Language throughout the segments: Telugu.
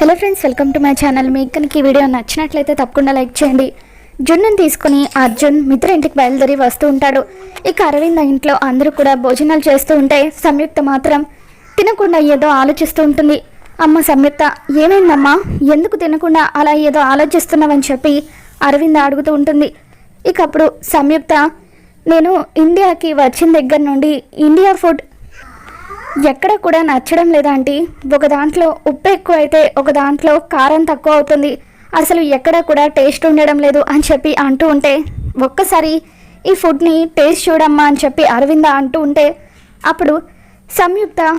Hello friends welcome to my channel మీకు కనుక ఈ వీడియో నచ్చినట్లయితే తప్పకుండా లైక్ చేయండి. జున్నుని తీసుకుని అర్జున్ మిత్ర ఇంటికి బయలుదేరి వస్తూ ఉంటాడు. ఇక అరవింద ఇంట్లో అందరూ కూడా భోజనాలు చేస్తూ ఉంటే సంయుక్త మాత్రం తినకుండా ఏదో ఆలోచిస్తూ ఉంటుంది. అమ్మ సంయుక్త ఏమైందమ్మా? ఎందుకు తినకుండా అలా ఏదో ఆలోచిస్తున్నావని చెప్పి అరవింద అడుగుతూ ఉంటుంది. ఇక అప్పుడు సంయుక్త నేను ఇండియాకి వచ్చిన దగ్గర నుండి ఇండియా ఫుడ్ ఎక్కడ కూడా నచ్చడం లేదా ఆంటీ. ఒక దాంట్లో ఉప్పు ఎక్కువ అయితే ఒక దాంట్లో కారం తక్కువ అవుతుంది. అసలు ఎక్కడ కూడా టేస్ట్ ఉండడం లేదు అని చెప్పి అంటూ ఉంటే ఒక్కసారి ఈ ఫుడ్ని టేస్ట్ చూడమ్మా అని చెప్పి అరవింద అంటూ ఉంటే అప్పుడు సంయుక్త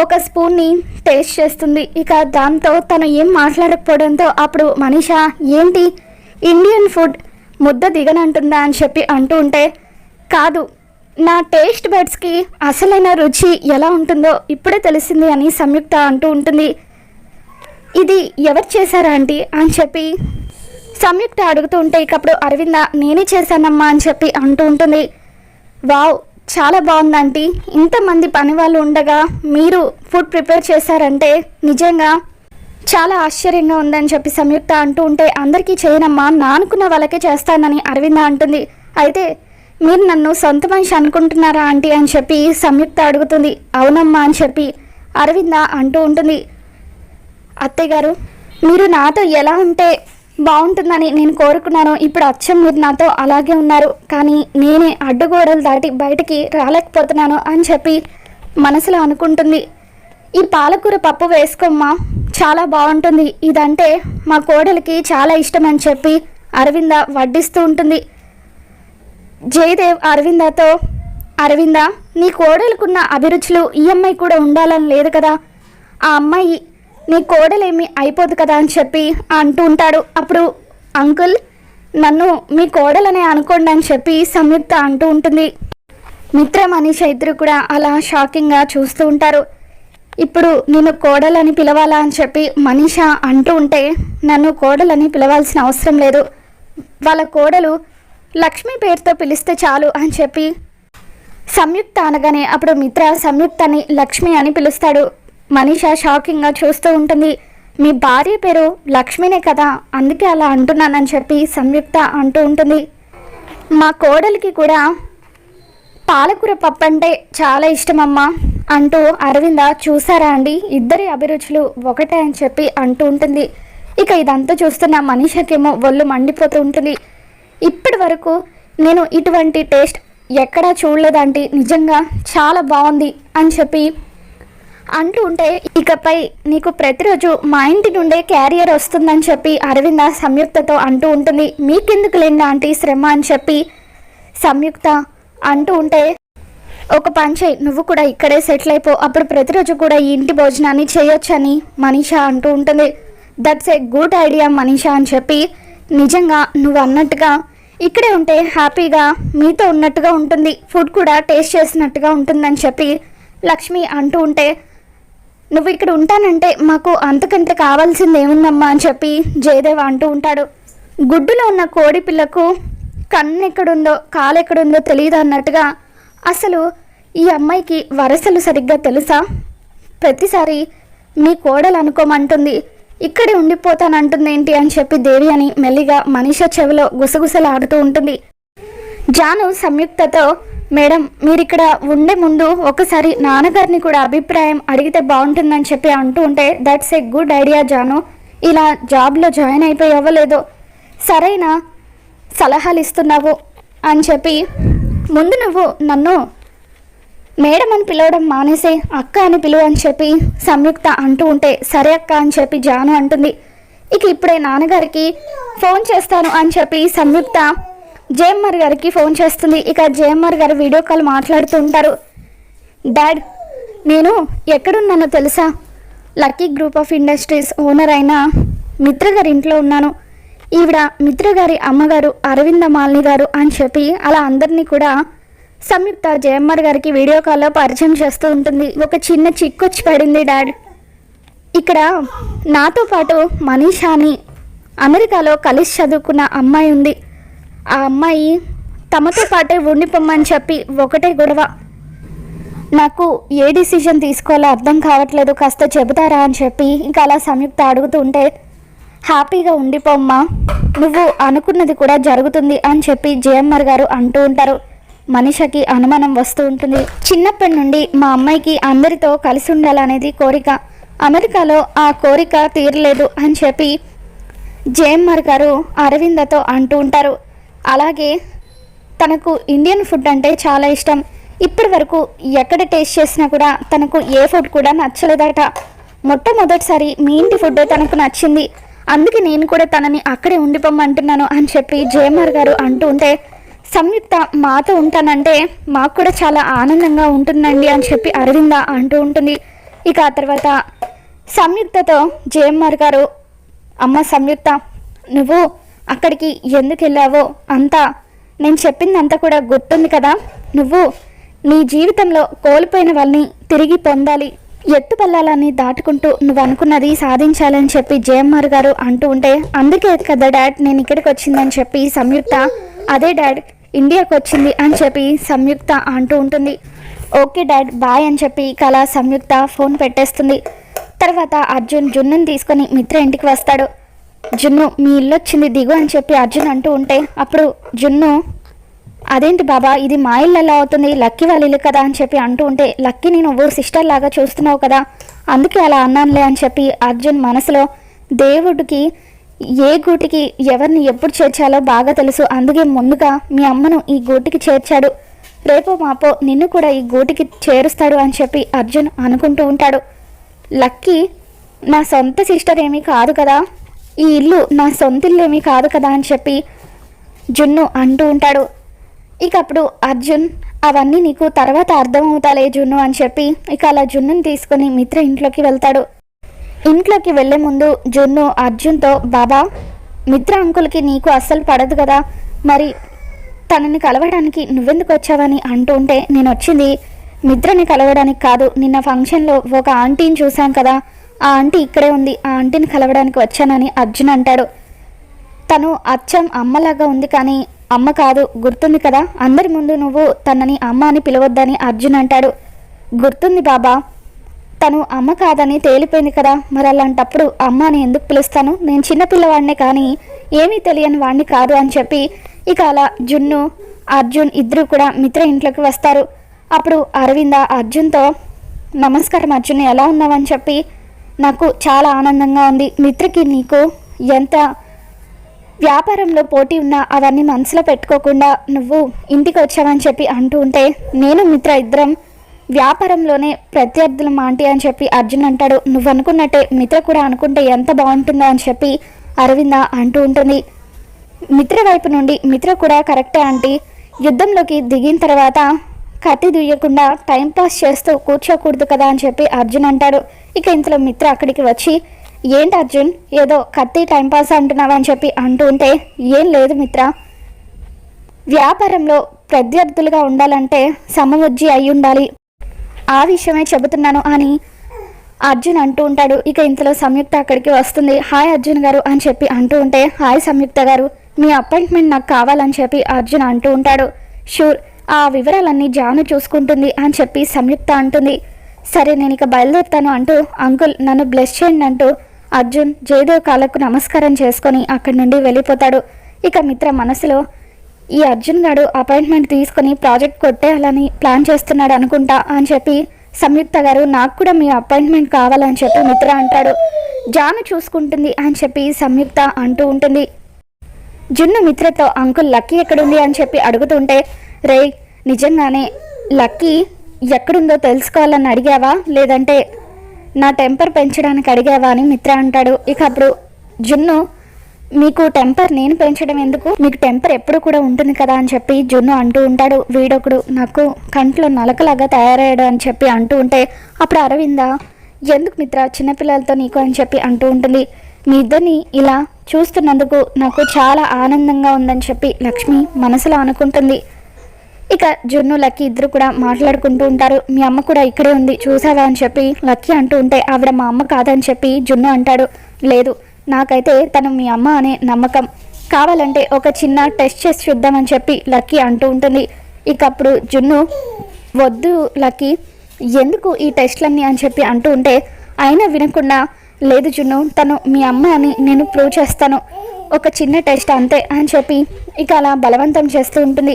ఒక స్పూన్ని టేస్ట్ చేస్తుంది. ఇక దాంతో తను ఏం మాట్లాడకపోవడంతో అప్పుడు మనీష ఏంటి? ఇండియన్ ఫుడ్ ముద్ద దిగనంటుందా? అని చెప్పి అంటూ ఉంటే కాదు. నా టేస్ట్ బడ్స్కి అసలైన రుచి ఎలా ఉంటుందో ఇప్పుడే తెలిసింది అని సంయుక్త అంటూ ఉంటుంది. ఇది ఎవరు చేశారా ఆంటీ? అని చెప్పి సంయుక్త అడుగుతూ ఉంటే ఇకప్పుడు అరవింద నేనే చేశానమ్మా అని చెప్పి అంటూ ఉంటుంది. వావ్ చాలా బాగుంది ఆంటీ. ఇంతమంది పని వాళ్ళు ఉండగా మీరు ఫుడ్ ప్రిపేర్ చేశారంటే నిజంగా చాలా ఆశ్చర్యంగా ఉందని చెప్పి సంయుక్త అంటూ ఉంటే అందరికీ చేయనమ్మా నా అనుకున్న వాళ్ళకే చేస్తానని అరవింద అంటుంది. అయితే మీరు నన్ను సొంత మనిషి అనుకుంటున్నారా ఆంటీ? అని చెప్పి సంయుక్త అడుగుతుంది. అవునమ్మా అని చెప్పి అరవింద అంటూ ఉంటుంది. అత్తయ్య గారు మీరు నాతో ఎలా ఉంటే బాగుంటుందని నేను కోరుకున్నాను. ఇప్పుడు అచ్చం మీరు నాతో అలాగే ఉన్నారు. కానీ నేనే అడ్డుగోడలు దాటి బయటికి రాలేకపోతున్నాను అని చెప్పి మనసులో అనుకుంటుంది. ఈ పాలకూర పప్పు వేసుకోమ్మా చాలా బాగుంటుంది. ఇదంటే మా కోడలికి చాలా ఇష్టం అని చెప్పి అరవింద వడ్డిస్తూ ఉంటుంది. జయదేవ్ అరవిందతో అరవింద నీ కోడలుకున్న అభిరుచులు ఈ అమ్మాయి కూడా ఉండాలని లేదు కదా? ఆ అమ్మాయి నీ కోడలేమి అయిపోదు కదా? అని చెప్పి అంటూ ఉంటాడు. అప్పుడు అంకుల్ నన్ను మీ కోడలనే అనుకోండి అని చెప్పి సంయుక్త అంటూ ఉంటుంది. మిత్ర మనీష ఇద్దరు కూడా అలా షాకింగ్గా చూస్తూ ఉంటారు. ఇప్పుడు నేను కోడలని పిలవాలా? అని చెప్పి మనీష అంటూ ఉంటే నన్ను కోడలని పిలవాల్సిన అవసరం లేదు. వాళ్ళ కోడలు లక్ష్మి పేరుతో పిలిస్తే చాలు అని చెప్పి సంయుక్త అనగానే అప్పుడు మిత్ర సంయుక్తని లక్ష్మి అని పిలుస్తాడు. మనీష షాకింగ్గా చూస్తూ ఉంటుంది. మీ భార్య పేరు లక్ష్మినే కదా అందుకే అలా అంటున్నానని చెప్పి సంయుక్త అంటూ ఉంటుంది. మా కోడలికి కూడా పాలకూర పప్పు అంటే చాలా ఇష్టమమ్మా అంటూ అరవింద చూసారా అండి? ఇద్దరి అభిరుచులు ఒకటే అని చెప్పి అంటూ ఉంటుంది. ఇక ఇదంతా చూస్తున్న మనీషకేమో ఒళ్ళు మండిపోతూ ఉంటుంది. ఇప్పటి వరకు నేను ఇటువంటి టేస్ట్ ఎక్కడా చూడలేదంటే నిజంగా చాలా బాగుంది అని చెప్పి అంటూ ఉంటే ఇకపై నీకు ప్రతిరోజు మా ఇంటి నుండే క్యారియర్ వస్తుందని చెప్పి అరవింద సంయుక్తతో అంటూ ఉంటుంది. మీకెందుకు లేండి ఆంటీ శ్రమ అని చెప్పి సంయుక్త అంటూ ఉంటే ఒక పంచే నువ్వు కూడా ఇక్కడే సెటిల్ అయిపో. అప్పుడు ప్రతిరోజు కూడా ఈ ఇంటి భోజనాన్ని చేయొచ్చని మనీషా అంటూ ఉంటుంది. That's a good idea Manisha అని చెప్పి నిజంగా నువ్వు అన్నట్టుగా ఇక్కడే ఉంటే హ్యాపీగా మీతో ఉన్నట్టుగా ఉంటుంది. ఫుడ్ కూడా టేస్ట్ చేసినట్టుగా ఉంటుందని చెప్పి లక్ష్మి అంటూ ఉంటే నువ్వు ఇక్కడ ఉంటానంటే మాకు అంతకంటే కావాల్సింది ఏముందమ్మా? అని చెప్పి జయదేవ్ అంటూ ఉంటాడు. గుడ్డులో ఉన్న కోడి పిల్లకు కన్ను ఎక్కడుందో కాలు ఎక్కడుందో తెలియదు అన్నట్టుగా అసలు ఈ అమ్మాయికి వరసలు సరిగ్గా తెలుసా? ప్రతిసారి మీ కోడలు అనుకోమంటుంది. ఇక్కడే ఉండిపోతానంటుందేంటి అని చెప్పి దేవి అని మెల్లిగా మనిష చెవిలో గుసగుసలాడుతూ ఉంటుంది. జాను సంయుక్తతో మేడం మీరిక్కడ ఉండే ముందు ఒకసారి నాన్నగారిని కూడా అభిప్రాయం అడిగితే బాగుంటుందని చెప్పి అంటూ ఉంటే that's a good idea Janu. ఇలా జాబ్లో జాయిన్ అయిపోయి లేదో సరైన సలహాలు ఇస్తున్నావు అని చెప్పి ముందు నువ్వు నన్ను మేడం అని పిలవడం మానేసే అక్క అని పిలువ అని చెప్పి సంయుక్త అంటూ ఉంటే సరే అక్క అని చెప్పి జాను అంటుంది. ఇక ఇప్పుడే నాన్నగారికి ఫోన్ చేస్తాను అని చెప్పి సంయుక్త జేఎంఆర్ గారికి ఫోన్ చేస్తుంది. ఇక జేఎంఆర్ గారు వీడియో కాల్ మాట్లాడుతూ ఉంటారు. డాడ్ నేను ఎక్కడున్నానో తెలుసా? Lucky group of industries owner అయిన మిత్ర గారి ఇంట్లో ఉన్నాను. ఈవిడ మిత్ర గారి అమ్మగారు అరవింద మాలిని గారు అని చెప్పి అలా అందరినీ కూడా సంయుక్త జయమ్మర్ గారికి వీడియో కాల్లో పరిచయం చేస్తూ ఉంటుంది. ఒక చిన్న చిక్కొచ్చి పడింది డాడ్. ఇక్కడ నాతో పాటు మనీషాని అమెరికాలో కలిసి చదువుకున్న అమ్మాయి ఉంది. ఆ అమ్మాయి తమతో పాటే ఉండిపోమ్మని చెప్పి ఒకటే గొడవ. నాకు ఏ డిసిజన్ తీసుకోవాలో అర్థం కావట్లేదు కాస్త చెబుతారా అని చెప్పి ఇంకా అలా సంయుక్త అడుగుతూ ఉంటే హ్యాపీగా ఉండిపోమ్మా. నువ్వు అనుకున్నది కూడా జరుగుతుంది అని చెప్పి జేఎంఆర్ గారు అంటూ ఉంటారు. మనిషికి అనుమానం వస్తూ ఉంటుంది. చిన్నప్పటి నుండి మా అమ్మాయికి అందరితో కలిసి ఉండాలనేది కోరిక. అమెరికాలో ఆ కోరిక తీరలేదు అని చెప్పి జేఎంఆర్ గారు అరవిందతో అంటూ ఉంటారు. అలాగే తనకు ఇండియన్ ఫుడ్ అంటే చాలా ఇష్టం. ఇప్పటి వరకు ఎక్కడ టేస్ట్ చేసినా కూడా తనకు ఏ ఫుడ్ కూడా నచ్చలేదట. మొట్టమొదటిసారి మీ ఇంటి ఫుడ్ తనకు నచ్చింది. అందుకే నేను కూడా తనని అక్కడే ఉండిపోమంటున్నాను అని చెప్పి జేఎంఆర్ గారు అంటూ ఉంటే సంయుక్త మాతో ఉంటానంటే మాకు కూడా చాలా ఆనందంగా ఉంటుందండి అని చెప్పి అరవింద అంటూ ఉంటుంది. ఇక ఆ తర్వాత సంయుక్తతో జేఎంఆర్ గారు అమ్మ సంయుక్త నువ్వు అక్కడికి ఎందుకు వెళ్ళావో అంతా నేను చెప్పిందంతా కూడా గుర్తుంది కదా. నువ్వు నీ జీవితంలో కోల్పోయిన వాళ్ళని తిరిగి పొందాలి. ఎత్తు పల్లాలని దాటుకుంటూ నువ్వు అనుకున్నది సాధించాలని చెప్పి జేఎంఆర్ గారు అంటూ ఉంటే అందుకే కదా డాడ్ నేను ఇక్కడికి వచ్చిందని చెప్పి సంయుక్త అదే డాడ్ ఇండియాకి వచ్చింది అని చెప్పి సంయుక్త అంటూ ఉంటుంది. ఓకే డాడ్ బాయ్ అని చెప్పి కళ సంయుక్త ఫోన్ పెట్టేస్తుంది. తర్వాత అర్జున్ జున్నుని తీసుకొని మిత్ర ఇంటికి వస్తాడు. జున్ను మీ ఇల్లు వచ్చింది దిగు అని చెప్పి అర్జున్ అంటూ ఉంటే అప్పుడు జున్ను అదేంటి బాబా ఇది మా ఇల్లు ఎలా అవుతుంది? లక్కీ వాళ్ళ ఇల్లు కదా అని చెప్పి అంటూ ఉంటే లక్కీని నువ్వు సిస్టర్ లాగా చూస్తున్నావు కదా. అందుకే అలా అన్నానులే అని చెప్పి అర్జున్ మనసులో దేవుడికి ఏ గూటికి ఎవరిని ఎప్పుడు చేర్చాలో బాగా తెలుసు. అందుకే ముందుగా మీ అమ్మను ఈ గూటికి చేర్చాడు. రేపు మాపో నిన్ను కూడా ఈ గూటికి చేరుస్తాడు అని చెప్పి అర్జున్ అనుకుంటూ ఉంటాడు. లక్కీ నా సొంత సిస్టర్ ఏమీ కాదు కదా. ఈ ఇల్లు నా సొంత ఇల్లు ఏమీ కాదు కదా అని చెప్పి జున్ను అంటూ ఉంటాడు. ఇక అప్పుడు అర్జున్ అవన్నీ నీకు తర్వాత అర్థమవుతాలే జున్ను అని చెప్పి ఇక అలా జున్నుని తీసుకొని మిత్ర ఇంట్లోకి వెళ్తాడు. ఇంట్లోకి వెళ్ళే ముందు జున్ను అర్జున్తో బాబా మిత్ర అంకుల్కి నీకు అస్సలు పడదు కదా. మరి తనని కలవడానికి నువ్వెందుకు వచ్చావని అంటూ ఉంటే నేను వచ్చింది మిత్రని కలవడానికి కాదు నిన్న ఫంక్షన్లో ఒక ఆంటీని చూశాం కదా. ఆ ఆంటీ ఇక్కడే ఉంది ఆ ఆంటీని కలవడానికి వచ్చానని అర్జున్ అంటాడు. తను అచ్చం అమ్మలాగా ఉంది కానీ అమ్మ కాదు గుర్తుంది కదా. అందరి ముందు నువ్వు తనని అమ్మ అని పిలవద్దని అర్జున్ అంటాడు. గుర్తుంది బాబా తను అమ్మ కాదని తేలిపోయింది కదా. మరి అలాంటప్పుడు అమ్మ అని ఎందుకు పిలుస్తాను? నేను చిన్నపిల్లవాడినే కానీ ఏమీ తెలియని వాడిని కాదు అని చెప్పి ఇక అలా జున్ను అర్జున్ ఇద్దరు కూడా మిత్ర ఇంట్లోకి వస్తారు. అప్పుడు అరవింద అర్జున్తో నమస్కారం అర్జున్ ఎలా ఉన్నావని చెప్పి నాకు చాలా ఆనందంగా ఉంది. మిత్రకి నీకు ఎంత వ్యాపారంలో పోటీ ఉన్నా అవన్నీ మనసులో పెట్టుకోకుండా నువ్వు ఇంటికి వచ్చావని చెప్పి అంటూ ఉంటే నేను మిత్ర ఇద్దరం వ్యాపారంలోనే ప్రత్యర్థులు మాంటి అని చెప్పి అర్జున్ అంటాడు. నువ్వు అనుకున్నట్టే మిత్ర కూడా అనుకుంటే ఎంత బాగుంటుందో అని చెప్పి అరవింద అంటూ ఉంటుంది. మిత్ర వైపు నుండి మిత్ర కూడా కరెక్టే ఆంటీ. యుద్ధంలోకి దిగిన తర్వాత కత్తి దుయ్యకుండా టైంపాస్ చేస్తూ కూర్చోకూడదు కదా అని చెప్పి అర్జున్ అంటాడు. ఇక ఇంతలో మిత్ర అక్కడికి వచ్చి ఏంటి అర్జున్? ఏదో కత్తి టైంపాస్ అంటున్నావా? అని చెప్పి అంటూ ఉంటే ఏం లేదు మిత్ర. వ్యాపారంలో ప్రత్యర్థులుగా ఉండాలంటే సమవుజ్జి అయి ఉండాలి ఆ విషయమే చెబుతున్నాను అని అర్జున్ అంటూ ఉంటాడు. ఇక ఇంతలో సంయుక్త అక్కడికి వస్తుంది. హాయ్ అర్జున్ గారు అని చెప్పి అంటూ ఉంటే హాయ్ సంయుక్త గారు మీ అపాయింట్మెంట్ నాకు కావాలని చెప్పి అర్జున్ అంటూ ఉంటాడు. షూర్ ఆ వివరాలన్నీ జాను చూసుకుంటుంది అని చెప్పి సంయుక్త అంటుంది. సరే నేను ఇక బయలుదేరుతాను అంటూ అంకుల్ నన్ను బ్లెస్ చేయండి అంటూ అర్జున్ జయదేవ్ కాళ్ళకు నమస్కారం చేసుకొని అక్కడి నుండి వెళ్ళిపోతాడు. ఇక మిత్ర మనసులో ఈ అర్జున్ గారు అపాయింట్మెంట్ తీసుకొని ప్రాజెక్ట్ కొట్టేయాలని ప్లాన్ చేస్తున్నాడు అనుకుంటా అని చెప్పి సంయుక్త గారు నాకు కూడా మీ అపాయింట్మెంట్ కావాలని చెప్పి మిత్ర అంటాడు. జాను చూసుకుంటుంది అని చెప్పి సంయుక్త అంటూ ఉంటుంది. జున్ను మిత్రతో అంకుల్ లక్కీ ఎక్కడుంది అని చెప్పి అడుగుతుంటే రే నిజంగానే లక్కీ ఎక్కడుందో తెలుసుకోవాలని అడిగావా? లేదంటే నా టెంపర్ పెంచడానికి అడిగావా అని మిత్ర అంటాడు. ఇక అప్పుడు జున్ను మీకు టెంపర్ నేను పెంచడం ఎందుకు? మీకు టెంపర్ ఎప్పుడు కూడా ఉంటుంది కదా అని చెప్పి జున్ను అంటూ ఉంటాడు. వీడొకడు నాకు కంట్లో నలకలాగా తయారయ్యాడు అని చెప్పి అంటూ ఉంటే అప్పుడు అరవింద ఎందుకు మిత్ర చిన్నపిల్లలతో నీకు? అని చెప్పి అంటూ ఉంటుంది. మీ ఇద్దరిని ఇలా చూస్తున్నందుకు నాకు చాలా ఆనందంగా ఉందని చెప్పి లక్ష్మి మనసులో అనుకుంటుంది. ఇక జున్ను లక్కీ ఇద్దరు కూడా మాట్లాడుకుంటూ ఉంటారు. మీ అమ్మ కూడా ఇక్కడే ఉంది చూసావా? అని చెప్పి లక్కీ అంటూ ఉంటే ఆవిడ మా అమ్మ కాదని చెప్పి జున్ను అంటాడు. లేదు నాకైతే తను మీ అమ్మ అనే నమ్మకం. కావాలంటే ఒక చిన్న టెస్ట్ చేసి చూద్దామని చెప్పి లక్కీ అంటూ ఉంటుంది. ఇక అప్పుడు జున్ను వద్దు లక్కీ ఎందుకు ఈ టెస్ట్లన్నీ అని చెప్పి అంటూ ఉంటే అయినా వినకుండా లేదు జున్ను తను మీ అమ్మ అని నేను ప్రూవ్ చేస్తాను. ఒక చిన్న టెస్ట్ అంతే అని చెప్పి ఇక అలా బలవంతం చేస్తూ ఉంటుంది.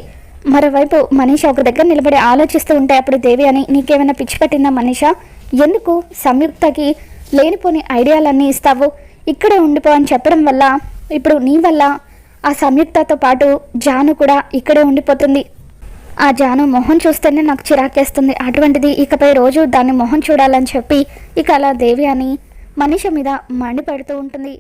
మరోవైపు మనీష ఒక దగ్గర నిలబడి ఆలోచిస్తూ ఉంటే అప్పుడు దేవి అని నీకేమైనా పిచ్చి పట్టిందా మనీష? ఎందుకు సంయుక్తకి లేనిపోని ఐడియాలన్నీ ఇస్తావు? ఇక్కడే ఉండిపో అని చెప్పడం వల్ల ఇప్పుడు నీ వల్ల ఆ సంయుక్తతో పాటు జాను కూడా ఇక్కడే ఉండిపోతుంది. ఆ జాను మొహం చూస్తేనే నాకు చిరాకేస్తుంది. అటువంటిది ఇకపై రోజు దాన్ని మొహం చూడాలని చెప్పి ఇక అలా దేవి అని మనిషి మీద మండిపెడుతూ ఉంటుంది.